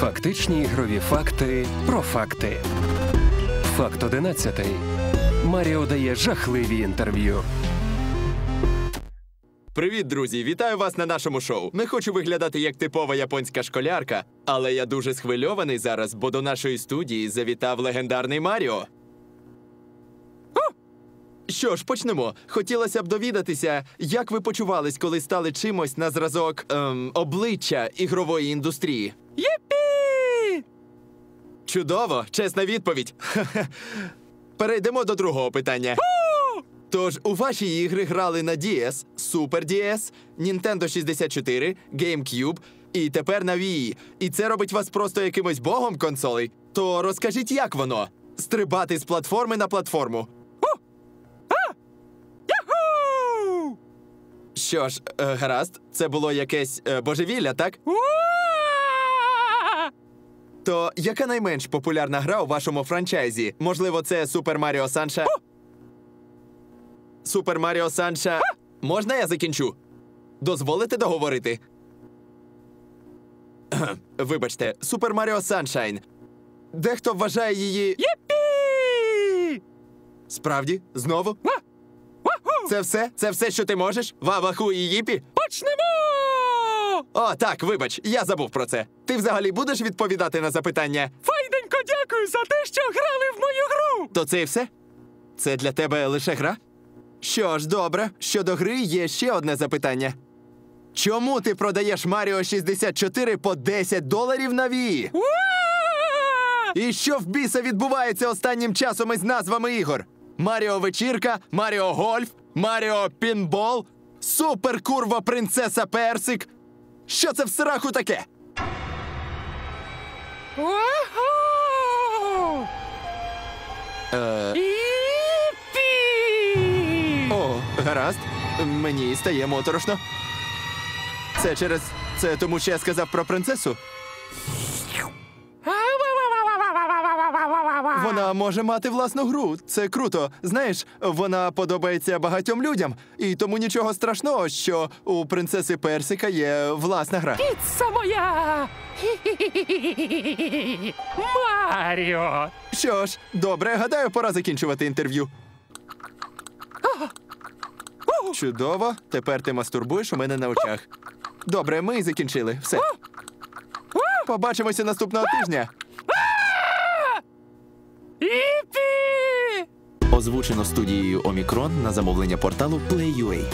Фактичні ігрові факти про факти. Факт 11. Маріо дає жахливі інтерв'ю. Привіт, друзі! Вітаю вас на нашому шоу. Не хочу виглядати як типова японська школярка, але я дуже схвильований зараз, бо до нашої студії завітав легендарний Маріо. О! Що ж, почнемо. Хотілося б довідатися, як ви почувались, коли стали чимось на зразок ем, обличчя ігрової індустрії. Єпі! Чудово, чесна відповідь. Перейдемо до другого питання. Тож у ваші ігри грали на DS, Super DS, Nintendo 64, GameCube і тепер на Wii. І це робить вас просто якимось богом консолей. То розкажіть, як воно? Стрибати з платформи на платформу. Що ж, е, гаразд, це було якесь е, божевілля, так? То яка найменш популярна гра у вашому франчайзі? Можливо, це Super Mario Sunshine? Супер Маріо Санша. Можна я закінчу? Дозволите договорити? Вибачте, Супер Маріо Саншайн. Дехто вважає її. Єпі! Справді? Знову? Це все? Це все, що ти можеш? Ваваху і їпі? Почнемо! О, так, вибач, я забув про це. Ти взагалі будеш відповідати на запитання? Файденько, дякую за те, що грали в мою гру. То це і все? Це для тебе лише гра? Що ж, добре, щодо гри є ще одне запитання. Чому ти продаєш Маріо 64 по 10 доларів на Wii? І що в біса відбувається останнім часом із назвами ігор? Маріо Вечірка, Маріо Гольф, Маріо Пінбол, Супер Курва Принцеса Персик. Що це в сраху таке? Е... О, гаразд. Мені стає моторошно. Це через. Це тому, що я сказав про принцесу? Вона може мати власну гру. Це круто. Знаєш, вона подобається багатьом людям, і тому нічого страшного, що у принцеси Персика є власна гра. Піца моя! Маріо! Що ж, добре, гадаю, пора закінчувати інтерв'ю. Чудово. Тепер ти мастурбуєш у мене на очах. Добре, ми закінчили. Все. Побачимося наступного тижня. Іпі! Озвучено студією Омікрон на замовлення порталу Play.ua.